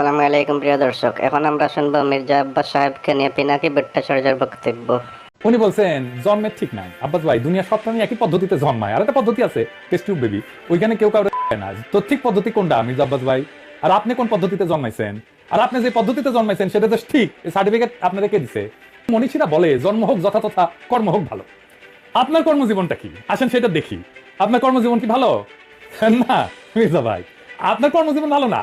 আসসালামু আলাইকুম, প্রিয় দর্শক। এখন আমরা শুনব মির্জা আব্বাস সাহেবকে নিয়ে পিনাকি ভট্টাচার্যের বক্তব্য। উনি বলছেন, জন্মের ঠিক নাই। আব্বাস ভাই দুনিয়া সব প্রাণী একই পদ্ধতিতে জন্মায়। আর একটা পদ্ধতি আছে, টেস্ট টিউব বেবি। ওইখানে কেউ কাউরে না। তো ঠিক পদ্ধতি কোনটা, মির্জা আব্বাস ভাই? আর আপনি কোন পদ্ধতিতে জন্মাইছেন? আর আপনি যে পদ্ধতিতে জন্মাইছেন, সেটা তো ঠিক সার্টিফিকেট আপনাদেরকে দিছে? মনীষীরা বলে, জন্ম হোক যথাতথা কর্ম হোক ভালো। আপনার কর্মজীবনটা কি? আসেন সেটা দেখি। আপনার কর্মজীবন কি ভালো? না, মির্জা ভাই, আপনার কর্মজীবন ভালো না।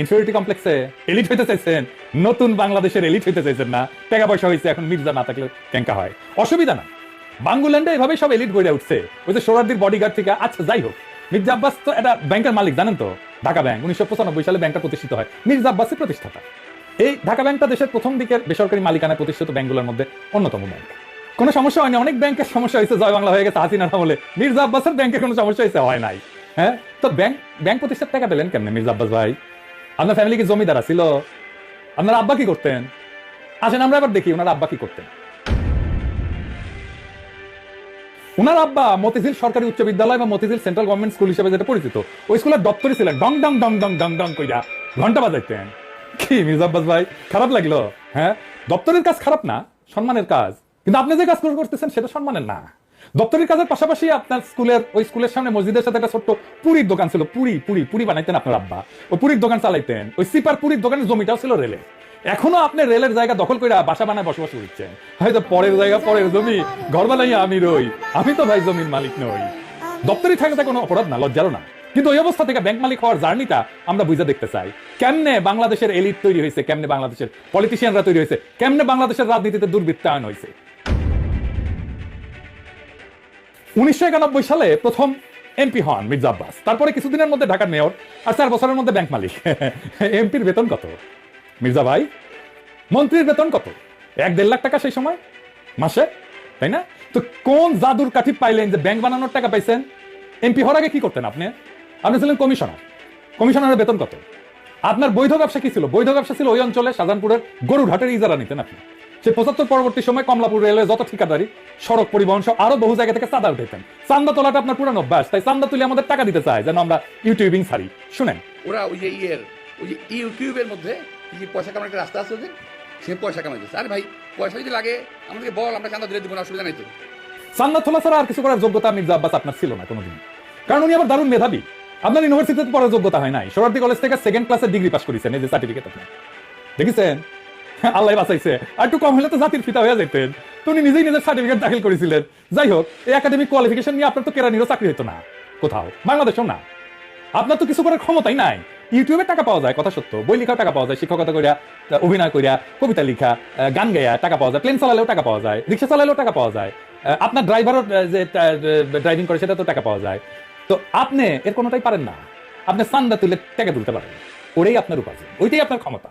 ইনফিউরিটি কমপ্লেক্সে এলিট হইতে চাইছেন, নতুন বাংলাদেশের এলিট হইতে চাইছেন না। টাকা পয়সা হয়েছে এখন মির্জা না থাকলে হয়। অসুবিধা না। বাঙ্গুল্যান্ডে এভাবে সব এলিট গড়ে উঠছে। ওই যে বডিগার্ড থেকে আচ্ছা যাই হোক। মির্জা আব্বাস তো এটা ব্যাংকের মালিক, জানেন তো? ঢাকা ব্যাংক উনিশশো পঁচানব্বই সালে ব্যাংকটা প্রতিষ্ঠিত হয়। মির্জা আব্বাসই প্রতিষ্ঠাতা। এই ঢাকা ব্যাংকটা দেশের প্রথম দিকের বেসরকারি মালিকানায় প্রতিষ্ঠিত ব্যাংকগুলোর মধ্যে অন্যতম ব্যাংক কোনো সমস্যা হয়নি, অনেক ব্যাংকের সমস্যা হয়েছে, জয় বাংলা হয়ে গেছে, হাসিনার আমলে। মির্জা আব্বাসের ব্যাংকের কোনো সমস্যা হয়েছে? হয় নাই। হ্যাঁ? তো ব্যাংক ব্যাংক প্রতিষ্ঠার টাকা পেলেন কেমনে মির্জা আব্বাস ভাই? আপনার ফ্যামিলি কি জমিদার ছিল আপনার আব্বা কি করতেন? আসেন, আমরা এবার দেখি ওনার আব্বা কি করতেন। উনার আব্বা মতিঝিল সরকারি উচ্চ বিদ্যালয় বা মতিঝিল সেন্ট্রাল গভর্নমেন্ট স্কুল হিসেবে যেটা পরিচিত, ওই স্কুলের দপ্তরই ছিলেন। ডং ডং ডং ডং ডং ডং কইরা ঘণ্টা বাজাইতেন। কি মির্জা আব্বাস ভাই, খারাপ লাগল হ্যাঁ? দপ্তরের কাজ খারাপ না, সম্মানের কাজ। কিন্তু আপনি যে কাজ করে করতেছেন, সেটা সম্মানের না। দপ্তরের কাজের পাশাপাশি আপনার স্কুলের, ওই স্কুলের সামনে মসজিদের সাথে একটা ছোট্ট পুরীর দোকান ছিল। পুরি পুরি পুরি বানাইতেন আপনার আব্বা। ওই পুরীর দোকান চালাইতেন। ওই সিপার পুরীর দোকানের জমিটাও ছিল রেলে এখনও আপনি রেলের জায়গা দখল করে বাসা বানায় বসবাস করছেন। হয়তো পরের জায়গা, পরের জমি। ঘর বানাইয়া আমি রই। আমি তো ভাই জমির মালিক নই। দপ্তরি থাকাটা কোনো অপরাধ না, লজ্জারও না। কিন্তু ওই অবস্থা থেকে ব্যাংক মালিক হওয়ার জার্নিটা আমরা বুঝে দেখতে চাই। কেমনে বাংলাদেশের এলিট তৈরি হয়েছে, কেমনে বাংলাদেশের পলিটিশিয়ানরা তৈরি হয়েছে, কেমনে বাংলাদেশের রাজনীতিতে দুর্বৃত্তায়ন হয়েছে। উনিশশো একানব্বই সালে প্রথম এমপি হন মির্জা আব্বাস। তারপরে কিছুদিনের মধ্যে ঢাকার মেয়র আর চার বছরের মধ্যে ব্যাংক মালিক। এমপির বেতন কত? মির্জা ভাই, মন্ত্রীর বেতন কত? এক দেড় লাখ টাকা সেই সময়? মাসে? তাই না? তো কোন জাদুর কাঠি পাইলেন যে ব্যাংক বানানোর টাকা পাইছেন? এমপি হওয়ার আগে কি করতেন আপনি? আপনি ছিলেন কমিশনার। কমিশনারের বেতন কত? আপনার বৈধ ব্যবসা কি ছিল? বৈধ ব্যবসা ছিল ওই অঞ্চলে শাহজাহানপুরের গরুঘাটের ইজারা নিতেন আপনি। সে পঁচাত্তর পরবর্তী সময় কমলাপুর রেলওয়ে যত ঠিকাদারি সড়ক পরিবহন সহ আরও বহু জায়গা থেকে চাঁদা উঠেছেন চান্দা তোলাটা আপনার পুরানো অভ্যাস তাই চান্দা তুলে আমাদের টাকা দিতে চায় যেন আমরা ইউটিউবিং ছাড়ি। শুনেন। ওরা ওই যে ইয়ের ওই যে ইউটিউবের মধ্যে কি যে পয়সা কামানোর একটা রাস্তা আছে ওদের সে পয়সা কামাইতেছে। আরে ভাই পয়সা যদি লাগে আমাদেরকে বল আমরা চাঁদা দিলে দিব না অসুবিধা নাই তো। চান্দা তোলা ছাড়া আর কিছু করার যোগ্যতা মির্জা আব্বাস আপনার ছিল না কোনোদিন। কারণ উনি আবার দারুণ মেধাবী। আপনার ইউনিভার্সিটিতে পড়ার যোগ্যতা হয় নাই। সোরারদি কলেজ থেকে সেকেন্ড ক্লাসের ডিগ্রি পাস করেছেন এই যে সার্টিফিকেট আপনার। দেখেছেন? আল্লাহ বাঁচাইছে। আর একটু কম হলে তো জাতির ফিতা হয়ে যেতেন তো উনি নিজেই নিজের সার্টিফিকেট দাখিল করেছিলেন। যাই হোক, এই একাডেমিক কোয়ালিফিকেশন নিয়ে আপনার তো কেরানিরও চাকরি হতো না। কোথাও, বাংলাদেশেও না। আপনার তো কিছু করার ক্ষমতাই নাই। ইউটিউবে টাকা পাওয়া যায়, কথা সত্য। বই লেখাও টাকা পাওয়া যায়, শিক্ষকতা করিয়া অভিনয় করিয়া কবিতা লিখা গান গাইয়া টাকা পাওয়া যায় প্লেন চালালেও টাকা পাওয়া যায়, রিক্সা চালালেও টাকা পাওয়া যায়। আপনার ড্রাইভারও যে ড্রাইভিং করে সেটা তো টাকা পাওয়া যায়। তো আপনি এর কোনোটাই পারেন না। আপনি সান্দা তুলে টাকা তুলতে পারেন। ওটাই আপনার উপার্জন, ওইটাই আপনার ক্ষমতা।